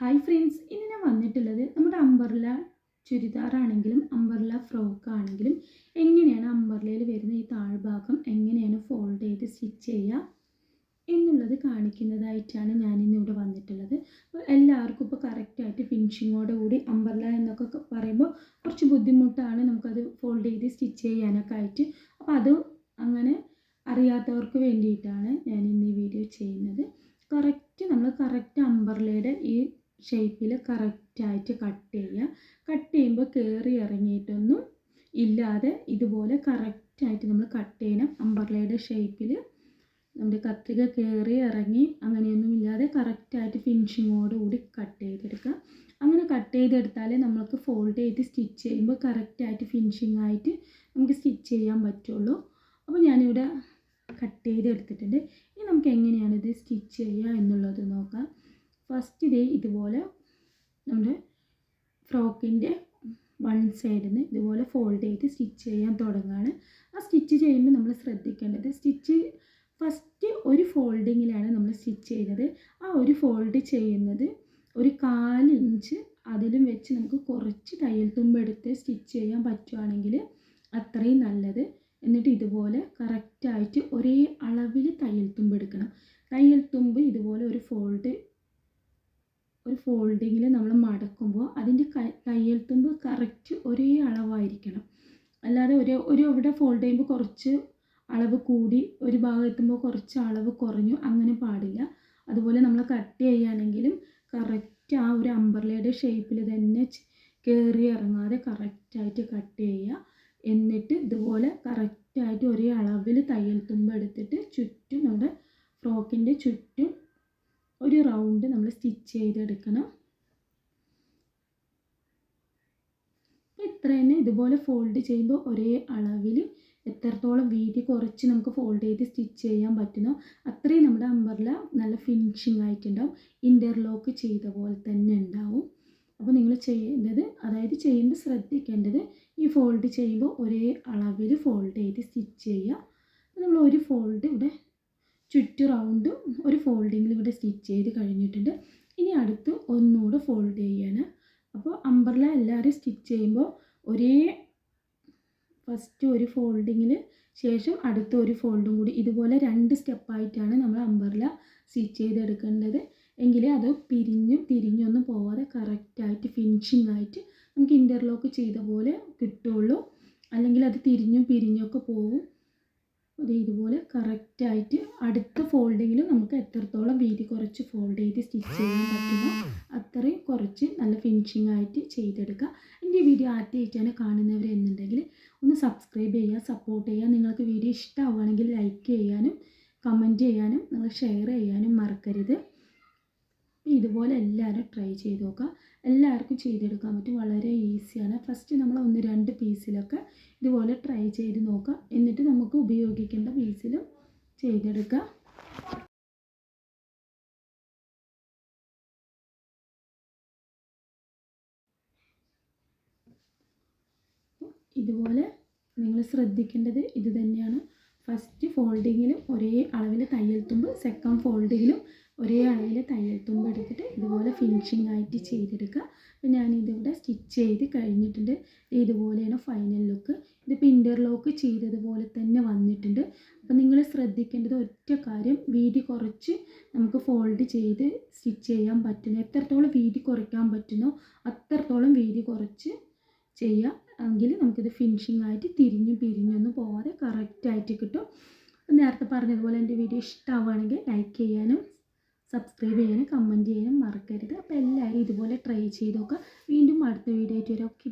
Hi friends ഇന്ന് ഞാൻ വന്നിട്ടുള്ളത് നമ്മുടെ അമ്പർല ചുരിദാറാണെങ്കിലും അമ്പർല ഫ്രോക്ക് ആണെങ്കിലും എങ്ങനെയാണ് അമ്പർലയിൽ വരുന്ന ഈ താഴ്ഭാഗം എങ്ങനെയാണ് ഫോൾഡ് ചെയ്ത് സ്റ്റിച്ച് ചെയ്യുക എന്നുള്ളത് കാണിക്കുന്നതായിട്ടാണ് ഞാൻ ഇന്നിവിടെ വന്നിട്ടുള്ളത്. അപ്പോൾ എല്ലാവർക്കും ഇപ്പോൾ കറക്റ്റായിട്ട് ഫിനിഷിങ്ങോട് കൂടി അമ്പർല എന്നൊക്കെ പറയുമ്പോൾ കുറച്ച് ബുദ്ധിമുട്ടാണ് നമുക്കത് ഫോൾഡ് ചെയ്ത് സ്റ്റിച്ച് ചെയ്യാനൊക്കെ ആയിട്ട്. അപ്പോൾ അത് അങ്ങനെ അറിയാത്തവർക്ക് വേണ്ടിയിട്ടാണ് ഞാൻ ഇന്ന് ഈ വീഡിയോ ചെയ്യുന്നത്. കറക്റ്റ് നമ്മൾ കറക്റ്റ് അമ്പർലയുടെ ഈ ഷേപ്പിൽ കറക്റ്റായിട്ട് കട്ട് ചെയ്യുക. കട്ട് ചെയ്യുമ്പോൾ കയറി ഇറങ്ങിയിട്ടൊന്നും ഇല്ലാതെ ഇതുപോലെ കറക്റ്റായിട്ട് നമ്മൾ കട്ട് ചെയ്യണം അമ്പർലയുടെ ഷേപ്പിൽ നമ്മുടെ കത്രിക കയറി ഇറങ്ങി അങ്ങനെയൊന്നും ഇല്ലാതെ കറക്റ്റായിട്ട് ഫിനിഷിങ്ങോട് കൂടി കട്ട് ചെയ്തെടുക്കുക. അങ്ങനെ കട്ട് ചെയ്തെടുത്താലേ നമ്മൾക്ക് ഫോൾഡ് ചെയ്ത് സ്റ്റിച്ച് ചെയ്യുമ്പോൾ കറക്റ്റായിട്ട് ഫിനിഷിംഗ് ആയിട്ട് നമുക്ക് സ്റ്റിച്ച് ചെയ്യാൻ പറ്റുള്ളൂ. അപ്പോൾ ഞാനിവിടെ കട്ട് ചെയ്തെടുത്തിട്ടുണ്ട്. ഇനി നമുക്ക് എങ്ങനെയാണ് ഇത് സ്റ്റിച്ച് ചെയ്യുക എന്നുള്ളത് നോക്കാം. ഫസ്റ്റ് ഡേ ഇതുപോലെ നമ്മുടെ ഫ്രോക്കിന്റെ വൺ സൈഡിൽ നിന്ന് ഇതുപോലെ ഫോൾഡ് ചെയ്ത് സ്റ്റിച്ച് ചെയ്യാൻ തുടങ്ങുകയാണ്. ആ സ്റ്റിച്ച് ചെയ്യുമ്പോൾ നമ്മൾ ശ്രദ്ധിക്കേണ്ടത് സ്റ്റിച്ച് ഫസ്റ്റ് ഒരു ഫോൾഡിങ്ങിലാണ് നമ്മൾ സ്റ്റിച്ച് ചെയ്യുന്നത്. ആ ഒരു ഫോൾഡ് ചെയ്യുന്നത് ഒരു കാൽ ഇഞ്ച് അതിലും വെച്ച് നമുക്ക് കുറച്ച് തയ്യൽ തുമ്പെടുത്ത് സ്റ്റിച്ച് ചെയ്യാൻ പറ്റുവാണെങ്കിൽ അത്രയും നല്ലത്. എന്നിട്ട് ഇതുപോലെ കറക്റ്റായിട്ട് ഒരേ അളവിൽ തയ്യൽ തുമ്പ് എടുക്കണം തയ്യൽ തുമ്പ് ഇതുപോലെ ഒരു ഫോൾഡ് ഒരു ഫോൾഡിങ്ങിൽ നമ്മൾ മടക്കുമ്പോൾ അതിന്റെ കൈ തുമ്പ് കറക്റ്റ് ഒരേ അളവായിരിക്കണം. അല്ലാതെ ഒരു ഒരു ഇവിടെ ഫോൾഡ് ചെയ്യുമ്പോൾ കുറച്ച് അളവ് കൂടി ഒരു ഭാഗം എത്തുമ്പോൾ കുറച്ച് അളവ് കുറഞ്ഞു അങ്ങനെ പാടില്ല. അതുപോലെ നമ്മൾ കട്ട് ചെയ്യുകയാണെങ്കിലും കറക്റ്റ് ആ ഒരു അമ്പർലയുടെ ഷേപ്പിൽ തന്നെ കയറി ഇറങ്ങാതെ കറക്റ്റായിട്ട് കട്ട് ചെയ്യുക. എന്നിട്ട് ഇതുപോലെ കറക്റ്റായിട്ട് ഒരേ അളവിൽ തയ്യൽ തുമ്പ് എടുത്തിട്ട് ചുറ്റും നമ്മുടെ ഫ്രോക്കിന്റെ ചുറ്റും ഒരു റൗണ്ട് നമ്മൾ സ്റ്റിച്ച് ചെയ്തെടുക്കണം. ഇത്ര തന്നെ ഇതുപോലെ ഫോൾഡ് ചെയ്യുമ്പോൾ ഒരേ അളവിൽ എത്രത്തോളം വീതി കുറച്ച് നമുക്ക് ഫോൾഡ് ചെയ്ത് സ്റ്റിച്ച് ചെയ്യാൻ പറ്റുന്നോ അത്രയും നമ്മുടെ അമ്പർല നല്ല ഫിനിഷിംഗ് ആയിട്ടുണ്ടാവും. ഇന്റർലോക്ക് ചെയ്ത പോലെ തന്നെ ഉണ്ടാവും. അപ്പോൾ നിങ്ങൾ ചെയ്യേണ്ടത് അതായത് ചെയ്യുമ്പോൾ ശ്രദ്ധിക്കേണ്ടത് ഈ ഫോൾഡ് ചെയ്യുമ്പോൾ ഒരേ അളവിൽ ഫോൾഡ് ചെയ്ത് സ്റ്റിച്ച് ചെയ്യുക. നമ്മൾ ഒരു ഫോൾഡ് ഇവിടെ ചുറ്റു റൗണ്ട് ഒരു ഫോൾഡിങ്ങിൽ ഇവിടെ സ്റ്റിച്ച് ചെയ്ത് കഴിഞ്ഞിട്ടുണ്ട്. ഇനി അടുത്ത് ഒന്നുകൂടെ ഫോൾഡ് ചെയ്യാണ്. അപ്പോൾ അമ്പർല എല്ലാവരും സ്റ്റിച്ച് ചെയ്യുമ്പോൾ ഒരേ ഫസ്റ്റ് ഒരു ഫോൾഡിങ്ങിൽ ശേഷം അടുത്ത ഒരു ഫോൾഡും കൂടി. ഇതുപോലെ രണ്ട് സ്റ്റെപ്പായിട്ടാണ് നമ്മൾ അമ്പർല സ്റ്റിച്ച് ചെയ്തെടുക്കേണ്ടത്. എങ്കിൽ അത് പിരിഞ്ഞും തിരിഞ്ഞൊന്നും പോവാതെ കറക്റ്റായിട്ട് ഫിനിഷിംഗ് ആയിട്ട് നമുക്ക് ഇന്റർലോക്ക് ചെയ്ത പോലെ കിട്ടുള്ളൂ. അല്ലെങ്കിൽ അത് തിരിഞ്ഞും പിരിഞ്ഞൊക്കെ പോകും അത് ഇതുപോലെ കറക്റ്റായിട്ട് അടുത്ത ഫോൾഡിങ്ങിൽ നമുക്ക് എത്രത്തോളം വീതി കുറച്ച് ഫോൾഡ് ചെയ്ത് സ്റ്റിച്ച് ചെയ്യാൻ പറ്റുമോ അത്രയും കുറച്ച് നല്ല ഫിനിഷിംഗ് ആയിട്ട് ചെയ്തെടുക്കുക. എന്റെ വീഡിയോ ആദ്യമായിട്ടാണ് കാണുന്നവർ എന്നുണ്ടെങ്കിൽ ഒന്ന് സബ്സ്ക്രൈബ് ചെയ്യുക സപ്പോർട്ട് ചെയ്യുക. നിങ്ങൾക്ക് വീഡിയോ ഇഷ്ടമാവുകയാണെങ്കിൽ ലൈക്ക് ചെയ്യാനും കമന്റ് ചെയ്യാനും നിങ്ങൾ ഷെയർ ചെയ്യാനും മറക്കരുത്. ഇതുപോലെ എല്ലാവരും ട്രൈ ചെയ്ത് നോക്കുക. എല്ലാവർക്കും ചെയ്തെടുക്കാൻ പറ്റും. വളരെ ഈസിയാണ് ഫസ്റ്റ് നമ്മൾ ഒന്ന് രണ്ട് പീസിലൊക്കെ ഇതുപോലെ ട്രൈ ചെയ്ത് നോക്കുക. എന്നിട്ട് നമുക്ക് ഉപയോഗിക്കേണ്ട പീസിലും ചെയ്തെടുക്കുക. ഇതുപോലെ നിങ്ങൾ ശ്രദ്ധിക്കേണ്ടത് ഇത് തന്നെയാണ്. ഫസ്റ്റ് ഫോൾഡിങ്ങിലും ഒരേ അളവിൽ തയ്യൽ തുമ്പ് സെക്കൻഡ് ഫോൾഡിങ്ങിലും ഒരേ അളവിൽ തയ്യൽ തുമ്പ് എടുത്തിട്ട് ഇതുപോലെ ഫിനിഷിംഗ് ആയിട്ട് ചെയ്തെടുക്കുക. അപ്പോൾ ഞാനിതിവിടെ സ്റ്റിച്ച് ചെയ്ത് കഴിഞ്ഞിട്ടുണ്ട്. ഇതുപോലെയാണ് ഫൈനൽ ലുക്ക് ഇതിപ്പോൾ ഇന്റർലോക്ക് ചെയ്തതുപോലെ തന്നെ വന്നിട്ടുണ്ട്. അപ്പോൾ നിങ്ങൾ ശ്രദ്ധിക്കേണ്ടത് ഒറ്റ കാര്യം വീതി കുറച്ച് നമുക്ക് ഫോൾഡ് ചെയ്ത് സ്റ്റിച്ച് ചെയ്യാൻ പറ്റുന്നു എത്രത്തോളം വീതി കുറയ്ക്കാൻ പറ്റുന്നോ അത്രത്തോളം വീതി കുറച്ച് ചെയ്യുക എങ്കിൽ നമുക്കിത് ഫിനിഷിംഗ് ആയിട്ട് തിരിഞ്ഞും പിരിഞ്ഞൊന്നും പോവാതെ കറക്റ്റായിട്ട് കിട്ടും. നേരത്തെ പറഞ്ഞതുപോലെ എന്റെ വീഡിയോ ഇഷ്ടമാവുകയാണെങ്കിൽ ലൈക്ക് ചെയ്യാനും സബ്സ്ക്രൈബ് ചെയ്യാനും കമന്റ് ചെയ്യാനും മറക്കരുത്. അപ്പോൾ എല്ലാവരും ഇതുപോലെ ട്രൈ ചെയ്ത് നോക്കുക. വീണ്ടും അടുത്ത വീഡിയോ ആയിട്ട് വരാം. ഓക്കെ